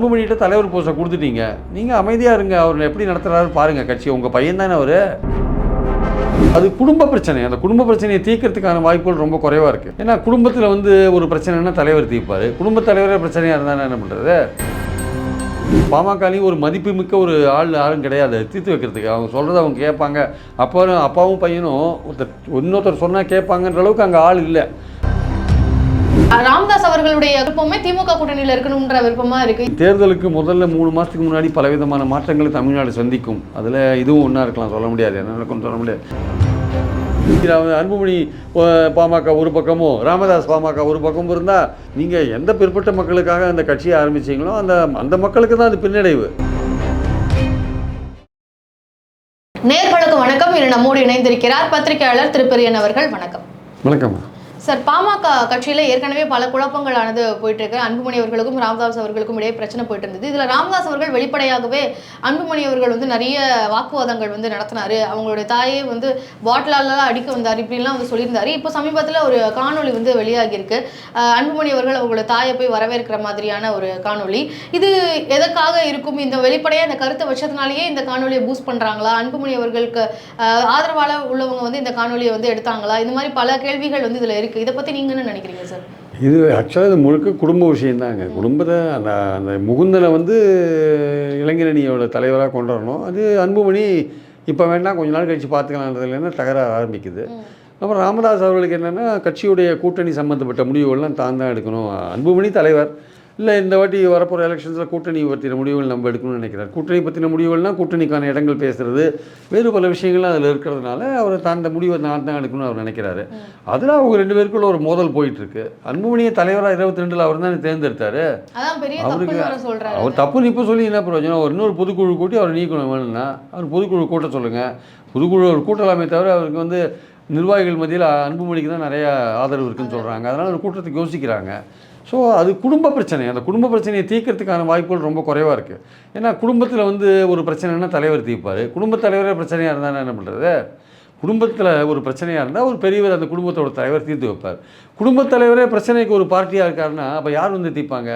அன்புமணிகிட்ட தலைவர் போஸ்ட்டை கொடுத்துட்டீங்க. நீங்கள் அமைதியாக இருங்க அவர் எப்படி நடத்துகிறாரு பாருங்கள் கட்சி. உங்கள் பையன் தானே அவர்? அது குடும்ப பிரச்சனை. அந்த குடும்ப பிரச்சனையை தீர்க்கறதுக்கான வாய்ப்புகள் ரொம்ப குறைவாக இருக்குது ஏன்னா குடும்பத்தில் வந்து ஒரு பிரச்சனைனா தலைவர் தீர்ப்பார். குடும்ப தலைவரே பிரச்சனையாக இருந்தால் என்ன பண்ணுறது பாமகலையும் ஒரு மதிப்பு மிக்க ஒரு ஆள் யாரும் கிடையாது. தீர்த்து வைக்கிறதுக்கு. அவங்க சொல்கிறத அவங்க கேட்பாங்க. அப்போ அப்பாவும் பையனும் ஒருத்தர் இன்னொருத்தர் சொன்னால் கேட்பாங்கன்ற அளவுக்கு அங்கே ஆள் இல்லை. ராம்தாஸ் அவர்களுடைய விருப்பமே திமுக கூட்டணியில இருக்கணும்ன்ற விருப்பமா இருக்கு. தேர்தலுக்கு முதல்ல மூணு மாதத்துக்கு முன்னாடி பலவிதமான மாற்றங்களை தமிழ்நாடு சந்திக்கும். அதில் இதுவும் ஒன்றா இருக்கலாம் சொல்ல முடியாது. என்ன நடக்கும்னு சொல்ல முடியாது. அன்புமணி பாமக ஒரு பக்கமும் ராமதாஸ் பாமக ஒரு பக்கமும் இருந்தால் நீங்கள் எந்த பிற்பட்ட மக்களுக்காக அந்த கட்சியை ஆரம்பிச்சீங்களோ அந்த அந்த மக்களுக்கு தான் அது பின்னடைவு. நேர்களுக்கு வணக்கம். இன்று நம்மோடு இணைந்திருக்கிறார் பத்திரிகையாளர் திருப்பெரியன் அவர்கள். வணக்கம். வணக்கம் சார் பாமக கட்சியில் ஏற்கனவே பல குழப்பங்களானது போயிட்டு இருக்கு அன்புமணி அவர்களுக்கும் ராமதாஸ் அவர்களுக்கும் இடையே பிரச்சனை போயிட்டு இருந்தது இதுல ராமதாஸ் அவர்கள் வெளிப்படையாகவே அன்புமணி அவர்கள் வந்து நிறைய வாக்குவாதங்கள் வந்து நடத்தினாரு. அவங்களுடைய தாயே வந்து பாட்டிலாலாம் அடிக்க வந்தார் இப்படிலாம் வந்து சொல்லியிருந்தாரு. இப்போ சமீபத்தில் ஒரு காணொளி வந்து வெளியாகி இருக்கு அன்புமணி அவர்கள் அவங்களோட தாயை போய் வரவேற்கிற மாதிரியான ஒரு காணொளி. இது எதற்காக இருக்கும்? இந்த வெளிப்படையாக இந்த கருத்தை வச்சதுனாலேயே இந்த காணொலியை பூஸ்ட் பண்றாங்களா? அன்புமணி அவர்களுக்கு ஆதரவாளர் உள்ளவங்க வந்து இந்த காணொலியை வந்து எடுத்தாங்களா? இந்த மாதிரி பல கேள்விகள் வந்து இதுல இருக்கு. இதை பத்தி நீங்க என்ன நினைக்கிறீங்க சார் இது ஆக்சுவலாக இது முழுக்க குடும்ப விஷயந்தாங்க. குடும்பத்தை அந்த அந்த முகுந்தனை வந்து இளைஞரணியோட தலைவராக கொண்டு வரணும் அது அன்புமணி இப்போ வேண்டாம் கொஞ்ச நாள் கழிச்சு பார்த்துக்கலான்றதுலேருந்து தகராறு ஆரம்பிக்குது. அப்புறம் ராமதாஸ் அவர்களுக்கு என்னென்னா கட்சியுடைய கூட்டணி சம்மந்தப்பட்ட முடிவுகள்லாம் தான் தான் எடுக்கணும். அன்புமணி தலைவர். இல்லை இந்த வாட்டி வரப்போகிற எலெக்ஷன்ஸில் கூட்டணி பற்றின முடிவுகள் நம்ம எடுக்கணும்னு நினைக்கிறார். கூட்டணி பற்றின முடிவுகள்னால் கூட்டணிக்கான இடங்கள் பேசுறது வேறு பல விஷயங்கள்லாம் அதில் இருக்கிறதுனால அவர் தான் அந்த முடிவை நான் தான் எடுக்கணும்னு அவர் நினைக்கிறாரு. அதில் அவங்க ரெண்டு பேருக்குள்ள ஒரு மோதல் போயிட்டு இருக்கு அன்புமணியை தலைவராக இருபத்தி ரெண்டில் அவர் தான் தேர்ந்தெடுத்தாரு? அவருக்கு அவர் தப்புன்னு இப்போ சொல்லி என்ன பிரயோஜனம்? ஒரு இன்னொரு பொதுக்குழு கூட்டி அவர் நீக்கணும் வேணும்னா அவர் பொதுக்குழு கூட்ட சொல்லுங்கள் பொதுக்குழு அவர் கூட்டலாமே தவிர அவருக்கு வந்து நிர்வாகிகள் மத்தியில் அன்புமணிக்கு தான் நிறைய ஆதரவு இருக்குன்னு சொல்கிறாங்க அதனால் ஒரு கூட்டத்துக்கு யோசிக்கிறாங்க. ஸோ அது குடும்ப பிரச்சனை. அந்த குடும்ப பிரச்சனையை தீர்க்கறதுக்கான வாய்ப்புகள் ரொம்ப குறைவாக இருக்குது ஏன்னா குடும்பத்தில் வந்து ஒரு பிரச்சனைனா தலைவர் தீர்ப்பார். குடும்பத்தலைவரே பிரச்சனையாக இருந்தால் என்ன பண்ணுறது குடும்பத்தில் ஒரு பிரச்சனையாக இருந்தால் ஒரு பெரியவர் அந்த குடும்பத்தோட தலைவர் தீர்த்து வைப்பார். குடும்பத் தலைவரே பிரச்சனைக்கு ஒரு பார்ட்டியாக இருக்காருன்னா அப்போ யார் வந்து தீர்ப்பாங்க?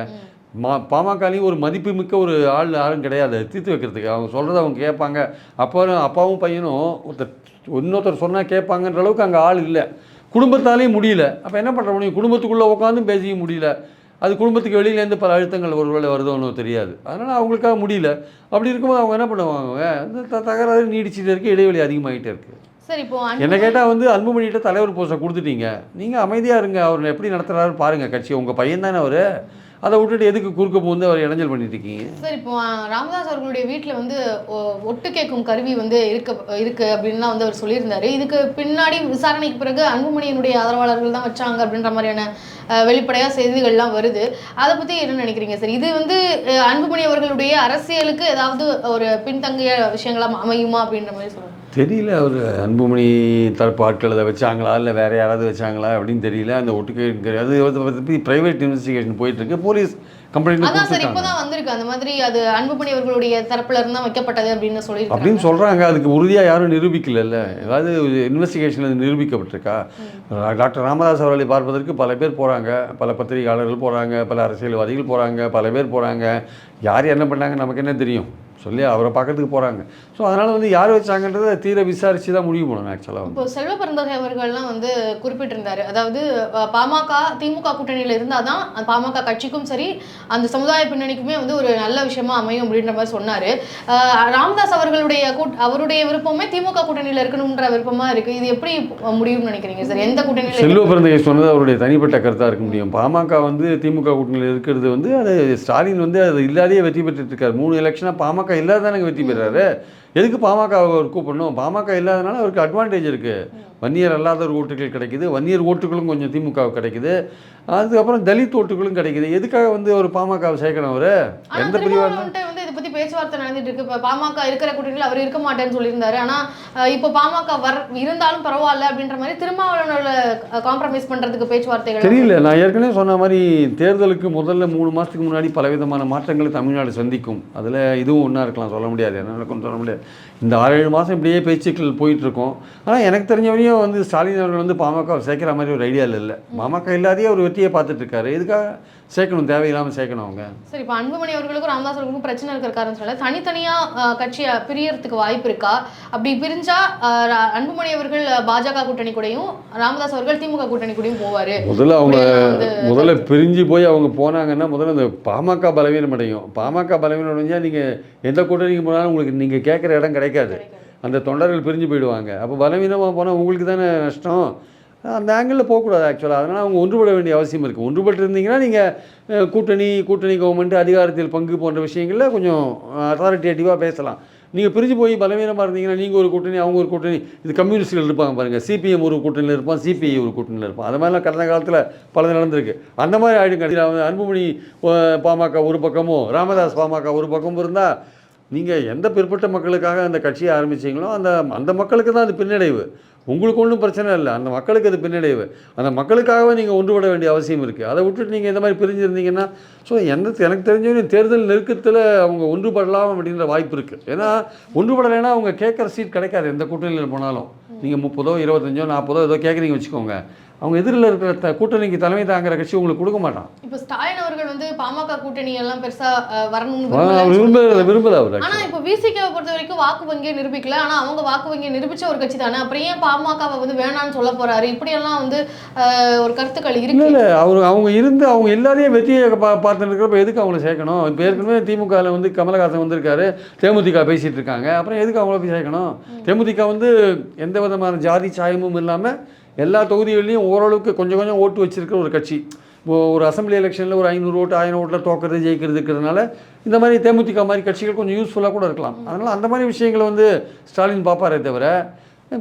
மா பாமகலையும் ஒரு மதிப்புமிக்க ஒரு ஆள் யாரும் கிடையாது. தீர்த்து வைக்கிறதுக்கு. அவங்க சொல்கிறத அவங்க கேட்பாங்க. அப்போ அப்பாவும் பையனும் ஒருத்தர் இன்னொருத்தர் சொன்னால் கேட்பாங்கன்ற அளவுக்கு அங்கே ஆள் இல்லை. குடும்பத்தாலேயும் முடியல. அப்போ என்ன பண்ணுற முடியும் குடும்பத்துக்குள்ளே உட்காந்து பேசிக்க முடியல. அது குடும்பத்துக்கு வெளியிலேருந்து பல அழுத்தங்கள் ஒருவேளை வருதோன்னு தெரியாது. அதனால் அவங்களுக்காக முடியல. அப்படி இருக்கும்போது அவங்க என்ன பண்ணுவாங்க? அந்த த- தகராறு நீடிச்சிட்டு இருக்கு இடைவெளி அதிகமாகிட்டே இருக்குது சார் இப்போ என்ன கேட்டால் வந்து அன்புமணிகிட்ட தலைவர் போஸ்ட்டை கொடுத்துட்டீங்க. நீங்கள் அமைதியாக இருங்க. அவர் எப்படி நடத்துகிறாரு பாருங்கள் கட்சி உங்கள் பையன் தானே அவர்? அதை விட்டுட்டு எதுக்கு குறுக்க போகுது? அவர் இடைஞ்சல் பண்ணிட்டு இருக்கீங்க சார் இப்போ ராமதாஸ் அவர்களுடைய வீட்டில் வந்து ஒ- ஒட்டு கேட்கும் கருவி வந்து இருக்க இருக்கு அப்படின்லாம் வந்து அவர் சொல்லியிருந்தாரு. இதுக்கு பின்னாடி விசாரணைக்கு பிறகு அன்புமணியினுடைய ஆதரவாளர்கள் தான் வச்சாங்க அப்படின்ற மாதிரியான வெளிப்படையாக செய்திகள்லாம் வருது. அதை பற்றி என்ன நினைக்கிறீங்க சார்? இது வந்து அன்புமணி அவர்களுடைய அரசியலுக்கு ஏதாவது ஒரு பின்தங்கிய விஷயங்களா அமையுமா அப்படின்ற மாதிரி சொல்லுங்க. தெரியல அவர் அன்புமணி தரப்பு ஆட்கள் அதை வச்சாங்களா இல்லை வேறு யாராவது வச்சாங்களா அப்படின்னு தெரியல. அந்த ஒட்டுக்கை அது ப்ரைவேட் இன்வெஸ்டிகேஷன் போயிட்டுருக்கு. போலீஸ் கம்ப்ளைண்ட் அதான் சார் கொடுத்துருக்காங்க இப்போதான் வந்திருக்கு. அந்த மாதிரி அது அன்புமணி அவர்களுடைய தரப்புல இருந்து தான் வைக்கப்பட்டது அப்படின்னு சொல்லியிருக்காங்க. அப்படின்னு சொல்கிறாங்க அதுக்கு உறுதியாக யாரும் நிரூபிக்கல ஏதாவது இன்வெஸ்டிகேஷனில் நிரூபிக்கப்பட்டிருக்கா? டாக்டர் ராமதாஸ் அவர்களை பார்ப்பதற்கு பல பேர் போகிறாங்க பல பத்திரிகையாளர்கள் போகிறாங்க பல அரசியல்வாதிகள் போகிறாங்க பல பேர் போகிறாங்க யார் என்ன பண்ணாங்க நமக்கு என்ன தெரியும்? சொல்லி அவரை பார்க்கறதுக்கு போகிறாங்க ஸோ அதனால் வந்து யார் வச்சாங்கன்றதை தீர விசாரித்து தான் முடிவு பண்ணணும் ஆக்சுவலாக இப்போ செல்வ பெருந்தகை அவர்கள்லாம் வந்து குறிப்பிட்டிருந்தாரு. அதாவது பாமக திமுக கூட்டணியில இருந்தாதான் அந்த பாமக கட்சிக்கும் சரி அந்த சமுதாய பின்னணிக்குமே வந்து ஒரு நல்ல விஷயமா அமையும் அப்படின்ற மாதிரி சொன்னாரு. ராமதாஸ் அவர்களுடைய கூட் அவருடைய விருப்பமே திமுக கூட்டணியில இருக்கணும்ன்ற விருப்பமா இருக்கு. இது எப்படி முடியும்னு நினைக்கிறீங்க சார்? எந்த கூட்டணியில செல்வ பிறந்தகை சொன்னது அவருடைய தனிப்பட்ட கருத்தாக இருக்க முடியும். பாமக வந்து திமுக கூட்டணியில் இருக்கிறது வந்து அது ஸ்டாலின் வந்து அது இல்லாதையே வெற்றி பெற்றுட்டு இருக்காரு. மூணு எலெக்ஷனாக பாமக இல்லாதானங்க வெற்றி பெறாரு? எதுக்கு பாமக அவர் கூப்பிடணும்? பாமக இல்லாதனால அவருக்கு அட்வான்டேஜ் இருக்குது வன்னியர் அல்லாத ஒரு ஓட்டுகள் கிடைக்குது. வன்னியர் ஓட்டுகளும் கொஞ்சம் திமுக கிடைக்குது. அதுக்கப்புறம் தலித் ஓட்டுகளும் கிடைக்குது. எதுக்காக வந்து ஒரு பாமகவை சேர்க்கணும் அவர்? எந்த பிரிவாக இருந்தாலும் திருமாவளவன்ட்ட வந்து இதை பத்தி பேச்சுவார்த்தை நடந்துட்டு இருக்கு. இப்ப பாமக இருக்கிற கூட்டணியில் அவர் இருக்க மாட்டேன்னு சொல்லியிருந்தாரு. ஆனா அஹ், இப்போ பாமக வர் இருந்தாலும் பரவாயில்ல அப்படின்ற மாதிரி திருமாவளவனோட காம்ப்ரமைஸ் பண்றதுக்கு பேச்சுவார்த்தைகள் தெரியல. நான் ஏற்கனவே சொன்ன மாதிரி தேர்தலுக்கு முதல்ல மூணு மாதத்துக்கு முன்னாடி பலவிதமான மாற்றங்களை தமிழ்நாடு சந்திக்கும். அதில் இதுவும் ஒன்றா இருக்கலாம். சொல்ல முடியாது. என்ன நடக்கும்னு சொல்ல முடியாது. இந்த ஆறு ஏழு மாதம் இப்படியே பேச்சுக்கள் போயிட்டு இருக்கோம் ஆனால் எனக்கு தெரிஞ்ச வரையும் வந்து ஸ்டாலின் அவர்கள் வந்து பாமக சேர்க்கிற மாதிரி ஒரு ஐடியாவில் இல்லை. பாமக இல்லாதையே ஒரு வெற்றியை பார்த்துட்டு இருக்காரு. இதுக்காக சேர்க்கணும்? தேவையில்லாமல் சேர்க்கணும் அவங்க. சரி இப்போ அன்புமணி அவர்களுக்கும் ராமதாஸ் அவர்களுக்கும் பிரச்சனை இருக்கிற காரணத்தினால தனித்தனியா அஹ், கட்சியை பிரியறதுக்கு வாய்ப்பு இருக்கா? அப்படி பிரிஞ்சா அன்புமணி அவர்கள் பாஜக கூட்டணி கூடயும் ராமதாஸ் அவர்கள் திமுக கூட்டணி கூடயும் போவாரு. முதல்ல அவங்க முதல்ல பிரிஞ்சு போய் அவங்க போனாங்கன்னா முதல்ல இந்த பாமக பலவீனம் அடையும். பாமக பலவீனம் அடைஞ்சால் நீங்கள் எந்த கூட்டணிக்கு போனாலும் உங்களுக்கு நீங்கள் கேட்குற இடம் கிடைக்காது. அந்த தொண்டர்கள் பிரிஞ்சு போயிடுவாங்க. அப்போ பலவீனமாக போனால் உங்களுக்கு தானே நஷ்டம். அந்த ஆங்கிளில் போகக்கூடாது ஆக்சுவலாக அதனால் அவங்க ஒன்றுபட வேண்டிய அவசியம் இருக்குது ஒன்றுபட்டு இருந்தீங்கன்னா நீங்கள் கூட்டணி கூட்டணி கவர்மெண்ட் அதிகாரத்தில் பங்கு போன்ற விஷயங்களில் கொஞ்சம் அத்தாரிட்டேட்டிவாக பேசலாம். நீங்கள் பிரிஞ்சு போய் பலவீனமாக இருந்தீங்கன்னா நீங்கள் ஒரு கூட்டணி அவங்க ஒரு கூட்டணி இது கம்யூனிஸ்ட்டில் இருப்பாங்க பாருங்கள் சிபிஎம் ஒரு கூட்டணியில் இருப்பான் சிபிஐ ஒரு கூட்டணியில் இருப்பான். அது மாதிரிலாம் கடந்த காலத்தில் பல நடந்திருக்கு. அந்த மாதிரி ஆயிடும் கடைசியில் அன்புமணி பாமக ஒரு பக்கமும் ராமதாஸ் பாமக ஒரு பக்கமும் இருந்தால் நீங்கள் எந்த பிற்பட்ட மக்களுக்காக அந்த கட்சியை ஆரம்பிச்சீங்களோ அந்த அந்த மக்களுக்கு தான் அது பின்னடைவு. உங்களுக்கு ஒன்றும் பிரச்சனை இல்லை. அந்த மக்களுக்கு அது பின்னடைவு. அந்த மக்களுக்காகவே நீங்கள் ஒன்றுபட வேண்டிய அவசியம் இருக்குது அதை விட்டுட்டு நீங்கள் இந்த மாதிரி பிரிஞ்சிருந்தீங்கன்னா ஸோ எந்த எனக்கு தெரிஞ்சவனையும் தேர்தல் நெருக்கத்தில் அவங்க ஒன்றுபடலாம் அப்படின்ற வாய்ப்பு இருக்குது ஏன்னா ஒன்றுபடலைன்னா அவங்க கேட்குற சீட் கிடைக்காது. எந்த கூட்டணியில் போனாலும். நீங்கள் முப்பதோ இருபத்தஞ்சோ நாற்பதோ ஏதோ கேட்குறீங்க வச்சுக்கோங்க. அவங்க எதிரில் இருக்கிற த கூட்டணிக்கு தலைமை தாங்குற கட்சி உங்களுக்கு கொடுக்க மாட்டான். இப்போ ஸ்டாலின் அவர்கள் வந்து பாமக கூட்டணி எல்லாம் பெருசா வரணும்னு விரும்பல. விரும்பல அவர் ஆனா இப்போ விசிகாவை பொறுத்த வரைக்கும் வாக்கு வங்கியை நிரூபிக்கல. ஆனா அவங்க வாக்கு வங்கியை நிரூபிச்ச ஒரு கட்சி தானே. அப்புறம் ஏன் பாமகவை வந்து வேணாம்னு சொல்ல போறாரு? இப்படியெல்லாம் வந்து ஒரு கருத்துக்கள் இருக்கு. இல்லை அவர் அவங்க இருந்து அவங்க எல்லாரையும் வெற்றியை பா பார்த்துட்டு இருக்கிறப்ப எதுக்கு அவங்கள சேர்க்கணும்? இப்போ ஏற்கனவே திமுகவில் வந்து கமலஹாசன் வந்திருக்காரு. தேமுதிக பேசிகிட்டு இருக்காங்க. அப்புறம் எதுக்கு அவங்கள போய் சேர்க்கணும்? தேமுதிக வந்து எந்த விதமான ஜாதி சாயமும் இல்லாமல் எல்லா தொகுதிகளிலையும் ஓரளவுக்கு கொஞ்சம் கொஞ்சம் ஓட்டு வச்சிருக்கிற ஒரு கட்சி. இப்போ ஒரு அசம்பிளி எலெக்ஷனில் ஒரு ஐநூறு ஓட்டு ஆயிரம் ஓட்டில் தோக்கிறது ஜெயிக்கிறது இருக்கிறதுனால இந்த மாதிரி தேமுதிக மாதிரி கட்சிகள் கொஞ்சம் யூஸ்ஃபுல்லாக கூட இருக்கலாம். அதனால் அந்த மாதிரி விஷயங்களை வந்து ஸ்டாலின் பார்ப்பாரே தவிர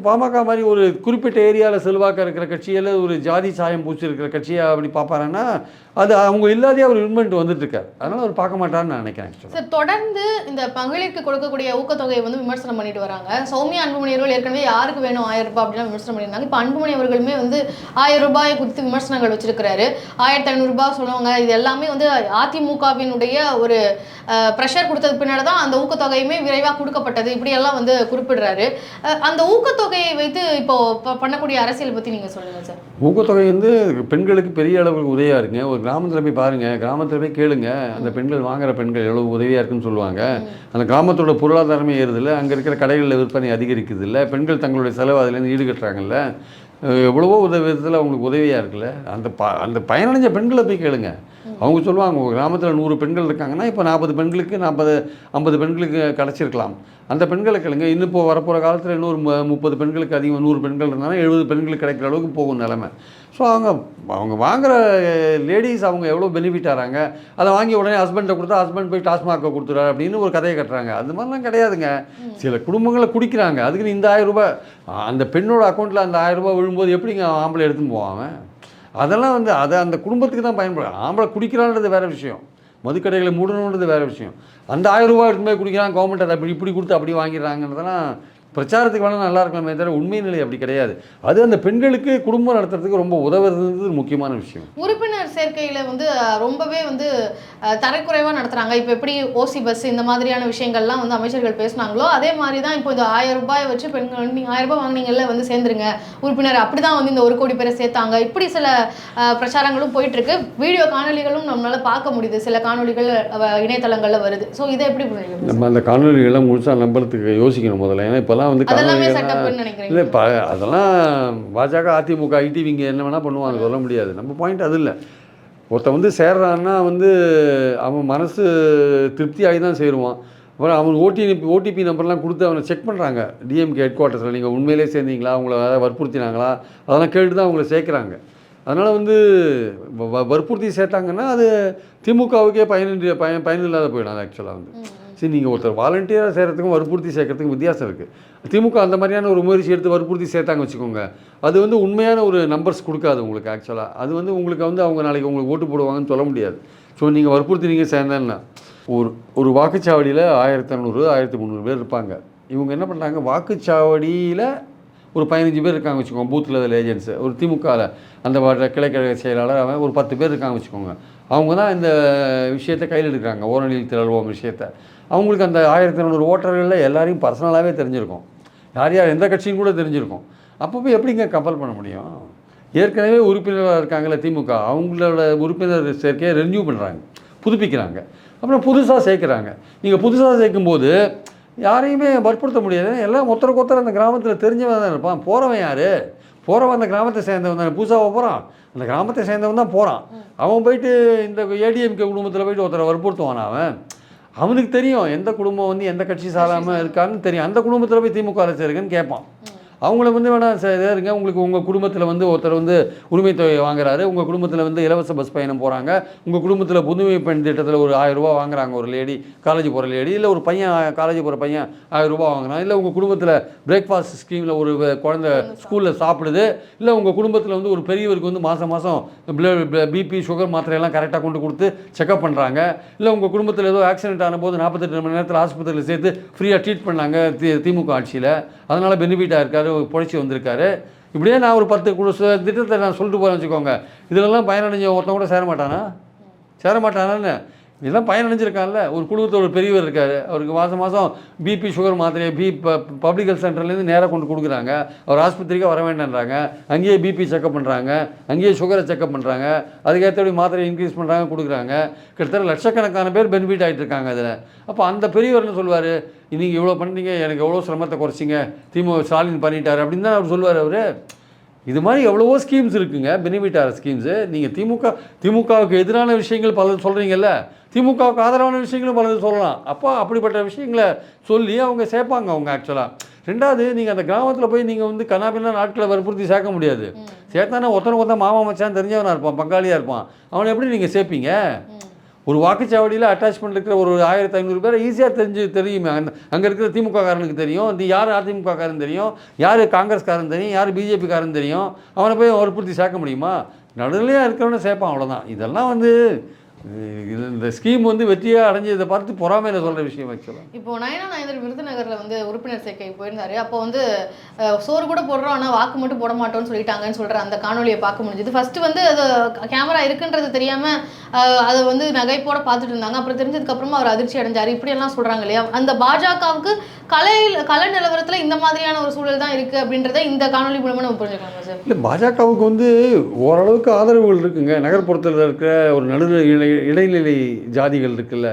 பாமக மாதிரி ஒரு குறிப்பிட்ட ஏரியாவில் செல்வாக்க இருக்கிற கட்சியில் ஒரு ஜாதி சாயம் பூச்சிருக்கிற கட்சியை அப்படி பார்ப்பாருன்னா அது அவங்க இல்லாதே அவர் இன்வெண்ட் வந்துட்டு இருக்காரு அதனால் அவர் பார்க்க மாட்டாருன்னு நான் நினைக்கிறேன். சார் தொடர்ந்து இந்த மகளிருக்கு கொடுக்கக்கூடிய ஊக்கத்தொகையை வந்து விமர்சனம் பண்ணிட்டு வராங்க. சௌமியா அன்புமணி அவர்கள் ஏற்கனவே யாருக்கு வேணும் ஆயிரம் ரூபாய் அப்படிலாம் விமர்சனம் பண்ணியிருந்தாங்க. இப்போ அன்புமணி அவர்களுமே வந்து ஆயிரம் ரூபாய் குறித்து விமர்சனங்கள் வச்சிருக்கிறாரு. ஆயிரத்தி ஐநூறுரூபா சொல்லுவாங்க. இது எல்லாமே வந்து அதிமுகவினுடைய ஒரு ப்ரெஷர் கொடுத்தது பின்னாடி தான் அந்த ஊக்கத்தொகையுமே விரைவாக கொடுக்கப்பட்டது. இப்படியெல்லாம் வந்து குறிப்பிடுறாரு. அந்த ஊக்கத்தொகையை வைத்து இப்போ பண்ணக்கூடிய அரசியல் பற்றி நீங்கள் சொல்லுங்கள் சார். ஊக்கத்தொகை வந்து பெண்களுக்கு பெரிய அளவுக்கு உதவியாக இருக்குங்க. ஒரு கிராமத்தில் போய் பாருங்கள் கிராமத்தில் போய் கேளுங்க. அந்த பெண்கள் வாங்குற பெண்கள் எவ்வளோ உதவியாக இருக்குன்னு சொல்லுவாங்க. அந்த கிராமத்தோட பொருளாதாரமே ஏறுதில்ல அங்கே இருக்கிற கடைகளில் விற்பனை அதிகரிக்குது இல்லை பெண்கள் தங்களுடைய செலவு அதுலேருந்து ஈடுகட்டுறாங்கல்ல. எவ்வளவோ உதவி விதத்தில் அவங்களுக்கு உதவியாக இருக்குல்ல. அந்த ப அந்த பயனடைஞ்ச பெண்களை போய் கேளுங்க. அவங்க சொல்லுவாங்க உங்கள் கிராமத்தில் நூறு பெண்கள் இருக்காங்கன்னா இப்போ நாற்பது பெண்களுக்கு நாற்பது ஐம்பது பெண்களுக்கு கிடச்சிருக்கலாம். அந்த பெண்களை கேளுங்க இன்னும் இப்போ வரப்போகிற காலத்தில் இன்னொரு மு- முப்பது பெண்களுக்கு அதிகம் நூறு பெண்கள் இருந்தாலும் எழுபது பெண்களுக்கு கிடைக்கிற அளவுக்கு போகும் நிலமை. ஸோ அவங்க அவங்க வாங்குற லேடிஸ் அவங்க எவ்வளோ பெனிஃபிட் ஆகிறாங்க அதை வாங்கி உடனே ஹஸ்பண்டை கொடுத்தா ஹஸ்பண்ட் போய் டாஸ்மாகை கொடுத்துறாரு அப்படின்னு ஒரு கதையை கட்டுறாங்க. அது மாதிரிலாம் கிடையாதுங்க. சில குடும்பங்களை குடிக்கிறாங்க. அதுக்குன்னு இந்த ஆயிரம் ரூபாய் அந்த பெண்ணோட அக்கௌண்ட்டில் அந்த ஆயிரம் ரூபாய் விழும்போது எப்படிங்க ஆம்பளை எடுத்துன்னு அவன்? அதெல்லாம் வந்து அதை அந்த குடும்பத்துக்கு தான் பயன்படும் ஆம்பளை குடிக்கிறான்றது வேற விஷயம். மதுக்கடைகளை மூடணுன்றது வேற விஷயம். அந்த ஆயிரம் ரூபாய் எடுத்து போய் குடிக்கிறான் கவர்மெண்ட் அதை அப்படி இப்படி கொடுத்து அப்படி வாங்கிடுறாங்கன்றதெல்லாம் பிரச்சாரத்துக்கு வேணால் நல்லா இருக்கலாமே தவிர உண்மை நிலை அப்படி கிடையாது. அது அந்த பெண்களுக்கு குடும்பம் நடத்துறதுக்கு ரொம்ப உதவுறது முக்கியமான விஷயம். உறுப்பினர் சேர்க்கையில வந்து ரொம்பவே வந்து அஹ், தரக்குறைவா நடத்துறாங்க. இப்போ எப்படி ஓசி பஸ் இந்த மாதிரியான விஷயங்கள்லாம் வந்து அமைச்சர்கள் பேசுனாங்களோ அதே மாதிரி தான் இப்போ இந்த ஆயிரம் ரூபாய் வச்சு பெண்கள் வந்து நீங்க ஆயிரம் ரூபாய் வாங்குனீங்கல்ல வந்து சேர்ந்துருங்க. உறுப்பினர் அப்படிதான் வந்து இந்த ஒரு கோடி பேரை சேர்த்தாங்க. இப்படி சில பிரச்சாரங்களும் போயிட்டு இருக்கு வீடியோ காணொளிகளும் நம்மளால பார்க்க முடியுது. சில காணொளிகள் அஹ், இணையதளங்கள்ல வருது. ஸோ இதை எப்படி நம்ம அந்த காணொலிகள்லாம் முழுசாக நம்புறதுக்கு யோசிக்கணும் முதல்ல. ஏன்னா இப்போல்லாம் வந்து அதெல்லாமே செட்டப்னு இல்லை இப்போ அதெல்லாம் பாஜக அதிமுக ஐடிவிங்க என்ன வேணால் பண்ணுவாங்க சொல்ல முடியாது. நம்ம பாயிண்ட் அது இல்லை. ஒருத்தன் வந்து சேர்றான்னா வந்து அவன் மனசு திருப்தியாகி தான் சேருவான். அப்புறம் அவன் ஓடிபி ஓடிபி நம்பர்லாம் கொடுத்து அவனை செக் பண்ணுறாங்க டிஎம்கே ஹெட் குவார்ட்டர்ஸில் நீங்கள் உண்மையிலே சேர்ந்தீங்களா? அவங்கள வற்புறுத்தினாங்களா? அதெல்லாம் கேட்டு தான் அவங்கள சேர்க்குறாங்க. அதனால் வந்து வற்புறுத்தி சேர்த்தாங்கன்னா அது திமுகவுக்கே பயனின்றி பயன் பயனில்லாத போயிடும் அது ஆக்சுவலாக வந்து. சரி நீங்கள் ஒருத்தர் வாலண்டியராக சேர்கிறதுக்கும் வற்புறுத்தி சேர்க்கறதுக்கும் வித்தியாசம் இருக்குது திமுக அந்த மாதிரியான ஒரு முயற்சி எடுத்து வற்புறுத்தி சேர்த்தாங்க வச்சுக்கோங்க. அது வந்து உண்மையான ஒரு நம்பர்ஸ் கொடுக்காது உங்களுக்கு ஆக்சுவலாக அது வந்து உங்களுக்கு வந்து அவங்க நாளைக்கு உங்களுக்கு ஓட்டு போடுவாங்கன்னு சொல்ல முடியாது. ஸோ நீங்கள் வற்புறுத்தி நீங்கள் சேர்ந்தேன்னா ஒரு ஒரு வாக்குச்சாவடியில் ஆயிரத்தி இரநூறு ஆயிரத்தி முந்நூறு பேர் இருப்பாங்க. இவங்க என்ன பண்ணுறாங்க வாக்குச்சாவடியில் ஒரு பதினஞ்சு பேர் இருக்காங்க வச்சுக்கோங்க. பூத் லெவல் ஒரு திமுகவில் அந்த கிளைக்கழக செயலாளர் அவன் ஒரு பத்து பேர் இருக்காங்க வச்சுக்கோங்க. அவங்க தான் இந்த விஷயத்தை கையில் எடுக்கிறாங்க. ஓரணியில் திரள்வோம் விஷயத்தை. அவங்களுக்கு அந்த ஆயிரத்தி இரநூறு ஓட்டர்களில் எல்லாரையும் பர்சனலாகவே தெரிஞ்சிருக்கும். யார் யார் எந்த கட்சியும் கூட தெரிஞ்சிருக்கும். அப்போ போய் எப்படிங்க கம்பல் பண்ண முடியும்? ஏற்கனவே உறுப்பினராக இருக்காங்களே திமுக. அவங்களோட உறுப்பினர் சேர்க்கையை ரெனியூ பண்ணுறாங்க புதுப்பிக்கிறாங்க. அப்புறம் புதுசாக சேர்க்குறாங்க. நீங்கள் புதுசாக சேர்க்கும்போது யாரையுமே வற்புறுத்த முடியாது. எல்லாம் ஒருத்தருக்கு ஒருத்தர் அந்த கிராமத்தில் தெரிஞ்சவன் தான் இருப்பான். போகிறவன் யார்? போகிறவன் அந்த கிராமத்தை சேர்ந்தவன் தானே. புதுசாக போகிறான் அந்த கிராமத்தை சேர்ந்தவன் தான் போகிறான் அவன் போயிட்டு இந்த ஏடிஎம்கே குடும்பத்தில் போயிட்டு ஒருத்தரை வற்புறுத்துவான் அவன். அவனுக்கு தெரியும் எந்த குடும்பம் வந்து எந்த கட்சி சாராமல் இருக்கான்னு தெரியும். அந்த குடும்பத்தில் போய் திமுக அரசு இருக்குன்னு கேட்பான். அவங்கள வந்து வேணால் சரி இருங்க. உங்களுக்கு உங்கள் குடும்பத்தில் வந்து ஒருத்தர் வந்து உரிமை தொகை வாங்குறாரு. உங்கள் குடும்பத்தில் வந்து இலவச பஸ் பயணம் போகிறாங்க உங்கள் குடும்பத்தில் புதுமை பெண் திட்டத்தில் ஒரு ஆயிரரூபா வாங்குறாங்க. ஒரு லேடி காலேஜ் போகிற லேடி இல்லை ஒரு பையன் காலேஜ் போகிற பையன் ஆயிரம் வாங்குறான். இல்லை உங்கள் குடும்பத்தில் பிரேக்ஃபாஸ்ட் ஸ்கீமில் ஒரு குழந்த குழந்தை ஸ்கூலில் சாப்பிடுது. இல்லை உங்கள் குடும்பத்தில் வந்து ஒரு பெரியவருக்கு வந்து மாதம் மாதம் பிபி சுகர் மாத்திரையெல்லாம் கரெக்டாக கொண்டு கொடுத்து செக்அப் பண்ணுறாங்க இல்லை உங்கள் குடும்பத்தில் ஏதோ ஆக்சிடென்ட் ஆனபோது நாற்பத்தெட்டு மணி நேரத்தில் ஆஸ்பத்திரியில் சேர்த்து ஃப்ரீயாக ட்ரீட் பண்ணாங்க தி திமுக ஆட்சியில். அதனால் பெனிஃபிட்டாக இருக்காரு. பொழைச்சி வந்திருக்காரு. இப்படியே நான் ஒரு பத்து குழு திட்டத்தை நான் சொல்லிட்டு போகிறேன் வச்சுக்கோங்க. இதெல்லாம் பயனடைஞ்ச ஒருத்தன் கூட சேர மாட்டானா? சேர மாட்டானான்னு. இதெல்லாம் பயனடைஞ்சிருக்கான்ல. ஒரு குடும்பத்தோட ஒரு பெரியவர் இருக்கார். அவருக்கு மாதம் மாதம் பிபி சுகர் மாத்திரையை பி பப்ளிக் ஹெல்த் சென்டர்லேருந்து நேராக கொண்டு கொடுக்குறாங்க. அவர் ஆஸ்பத்திரிக்கு வர வேண்டான்றாங்க. அங்கேயே பிபி செக்அப் பண்ணுறாங்க அங்கேயே சுகரை செக்அப் பண்ணுறாங்க அதுக்கேற்றபடி மாத்திரை இன்க்ரீஸ் பண்ணுறாங்க கொடுக்குறாங்க. கிட்டத்தட்ட லட்சக்கணக்கான பேர் பெனிஃபிட் ஆகிட்டு இருக்காங்க அதில். அப்போ அந்த பெரியவர்னு சொல்லுவார் நீங்கள் இவ்வளோ பண்ணீங்க எனக்கு எவ்வளோ சிரமத்தை குறைச்சிங்க. திமுக ஸ்டாலின் பண்ணிட்டார். அப்படின்னு தான் அவர் சொல்லுவார் அவர். இது மாதிரி எவ்வளவோ ஸ்கீம்ஸ் இருக்குங்க. பெனிஃபிட் ஆகிற ஸ்கீம்ஸு நீங்கள் திமுக திமுகவுக்கு எதிரான விஷயங்கள் பலது சொல்கிறீங்கல்ல திமுகவுக்கு ஆதரவான விஷயங்களும் பலது சொல்லலாம். அப்போ அப்படிப்பட்ட விஷயங்களை சொல்லி அவங்க சேர்ப்பாங்க அவங்க ஆக்சுவலாக ரெண்டாவது நீங்கள் அந்த கிராமத்தில் போய் நீங்கள் வந்து கண்ணாபின்னா நாட்களை வற்புறுத்தி சேர்க்க முடியாது. சேர்த்தானே ஒருத்தனை ஒருத்தன் மாமா மச்சான் தெரிஞ்சவனாக இருப்பான் பங்காளியாக இருப்பான். அவனை எப்படி நீங்கள் சேர்ப்பீங்க? ஒரு வாக்குச்சாவடியில் அட்டாச்மெண்ட் இருக்கிற ஒரு ஆயிரத்தி ஐநூறு பேர் ஈஸியாக தெரிஞ்சு தெரியுமே. அந்த அங்கே இருக்கிற திமுக காரனுக்கு தெரியும். இந்த யார் அதிமுக காரன் தெரியும்? யார் காங்கிரஸ்காரன் தெரியும்? யார் பிஜேபி காரன் தெரியும்? அவனை போய் வற்புறுத்தி சேர்க்க முடியுமா? நடுநிலையாக இருக்கிறவனை சேர்ப்பான் அவ்வளோதான் இதெல்லாம் வந்து இது இந்த ஸ்கீம் வந்து வெற்றியாக அடைஞ்சதை பார்த்து பொறாமையில் சொல்கிற விஷயம் ஆக்சுவலாக இப்போ நயனா நாயந்தர் விருதுநகர்ல வந்து உறுப்பினர் சேர்க்கை போயிருந்தாரு. அப்போ வந்து சோறு கூட போடுறோம் ஆனா வாக்கு மட்டும் போட மாட்டோம்னு சொல்லிட்டாங்கன்னு சொல்ற அந்த காணொலியை பார்க்க முடிஞ்சது. ஃபர்ஸ்ட் வந்து அது கேமரா இருக்குன்றது தெரியாம அஹ், அதை வந்து நகைப்போட பார்த்துட்டு இருந்தாங்க. அப்புறம் தெரிஞ்சதுக்கு அப்புறமா அவர் அதிர்ச்சி அடைஞ்சாரு. இப்படி எல்லாம் சொல்றாங்க இல்லையா? அந்த பாஜகவுக்கு கலையில் கலை நிலவரத்துல இந்த மாதிரியான ஒரு சூழல் தான் இருக்கு அப்படின்றத இந்த காணொலி மூலமா நம்ம புரிஞ்சுக்கலாமா சார்? இல்லை பாஜகவுக்கு வந்து ஓரளவுக்கு ஆதரவுகள் இருக்குங்க. நகர்ப்புறத்தில் இருக்கிற ஒரு நடுநிலை இடைநிலை ஜாதிகள் இருக்குல்ல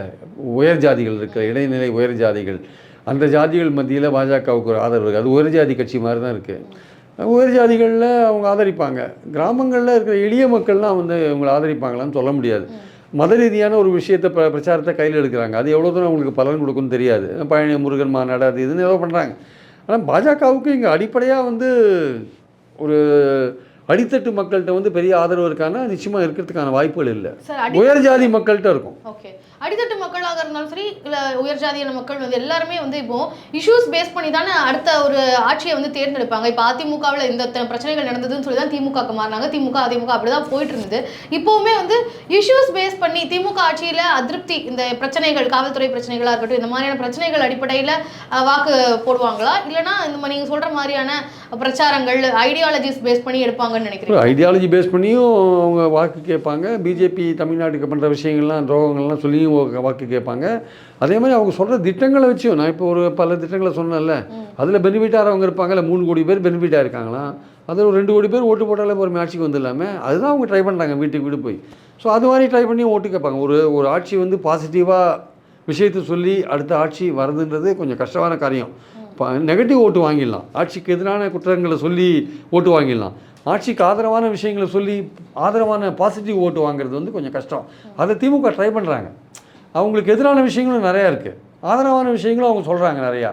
உயர் ஜாதிகள் இருக்கிற இடைநிலை உயர் ஜாதிகள். அந்த ஜாதிகள் மத்தியில் பாஜகவுக்கு ஒரு ஆதரவு இருக்குது அது உயர் ஜாதி கட்சி மாதிரி தான் இருக்குது உயர் ஜாதிகளில் அவங்க ஆதரிப்பாங்க. கிராமங்களில் இருக்கிற எளிய மக்கள்லாம் வந்து இவங்களை ஆதரிப்பாங்களான்னு சொல்ல முடியாது. மத ரீதியான ஒரு விஷயத்தை பிர பிரச்சாரத்தை கையில் எடுக்கிறாங்க. அது எவ்வளோ தூரம் அவங்களுக்கு பலன் கொடுக்கும்னு தெரியாது. பழனி முருகன் மாநாடு அது இதுன்னு ஏதோ பண்ணுறாங்க ஆனால் பாஜகவுக்கு இங்கே அடிப்படையாக வந்து ஒரு அடித்தட்டு மக்கள்கிட்ட வந்து பெரிய ஆதரவு இருக்கான்னா நிச்சயமாக இருக்கிறதுக்கான வாய்ப்புகள் இல்லை. உயர் ஜாதி மக்கள்கிட்ட இருக்கும். ஓகே. அடித்தட்டு மக்களாக இருந்தாலும் சரி இல்ல உயர் ஜாதியான மக்கள் வந்து எல்லாருமே வந்து இப்போ இஷ்யூஸ் பேஸ் பண்ணி தானே அடுத்த ஒரு ஆட்சியை வந்து தேர்ந்தெடுப்பாங்க. இப்போ அதிமுகவில் இந்த பிரச்சனைகள் நடந்ததுன்னு சொல்லி தான் திமுகக்கு மாறினாங்க. திமுக அதிமுக அப்படிதான் போயிட்டு இருந்தது. இப்போவுமே வந்து இஷ்யூஸ் பேஸ் பண்ணி திமுக ஆட்சியில அதிருப்தி இந்த பிரச்சனைகள் காவல்துறை பிரச்சனைகளா இருக்கட்டும் இந்த மாதிரியான பிரச்சனைகள் அடிப்படையில வாக்கு போடுவாங்களா? இல்லைன்னா இந்த மாதிரி நீங்க சொல்ற மாதிரியான பிரச்சாரங்கள் ஐடியாலஜிஸ் பேஸ் பண்ணி நினைக்கிறீங்க? ஐடியாலஜி பேஸ் பண்ணியும் அவங்க வாக்கு கேட்பாங்க. பிஜேபி தமிழ்நாட்டுக்கு பண்ணுற விஷயங்கள்லாம் துரோகங்கள்லாம் சொல்லியும் வாக்கு கேட்பாங்க. அதே மாதிரி அவங்க சொல்கிற திட்டங்களை வச்சும் நான் இப்போ ஒரு பல திட்டங்களை சொன்னேன்ல அதில் பெனிஃபிட் ஆகிறவங்க இருப்பாங்கல்ல மூணு கோடி பேர் பெனிஃபிட்டாக இருக்காங்களாம் அதில் ஒரு ரெண்டு கோடி பேர் ஓட்டு போட்டாலே ஒரு ஆட்சிக்கு வந்துடலாமே. அதுதான் அவங்க ட்ரை பண்ணுறாங்க வீட்டுக்கு வீடு போய். ஸோ அது மாதிரி ட்ரை பண்ணி ஓட்டு கேட்பாங்க. ஒரு ஒரு ஆட்சி வந்து பாசிட்டிவாக விஷயத்தை சொல்லி அடுத்த ஆட்சி வருதுன்றது கொஞ்சம் கஷ்டமான காரியம். நெகட்டிவ் ஓட்டு வாங்கிடலாம். ஆட்சிக்கு எதிரான குற்றங்களை சொல்லி ஓட்டு வாங்கிடலாம். ஆட்சிக்கு ஆதரவான விஷயங்களை சொல்லி ஆதரவான பாசிட்டிவ் ஓட்டு வாங்குறது வந்து கொஞ்சம் கஷ்டம். அதை திமுக ட்ரை பண்ணுறாங்க அவங்களுக்கு எதிரான விஷயங்களும் நிறையா இருக்குது ஆதரவான விஷயங்களும் அவங்க சொல்கிறாங்க நிறையா.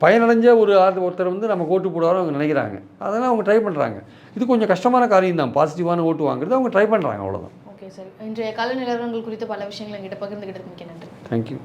பயனடைஞ்ச ஒரு ஒருத்தர் வந்து நம்ம ஓட்டு போடுவாரோ அவங்க நினைக்கிறாங்க. அதெல்லாம் அவங்க ட்ரை பண்ணுறாங்க இது கொஞ்சம் கஷ்டமான காரியம் தான் பாசிட்டிவான ஓட்டு வாங்குறது அவங்க ட்ரை பண்ணுறாங்க அவ்வளோதான் ஓகே சார் இன்றைய கல நிலவரங்கள் குறித்து பல விஷயங்கள் எங்கிட்ட பகிர்ந்துகிட்டதுக்கு மிக்க நன்றி. தேங்க்யூ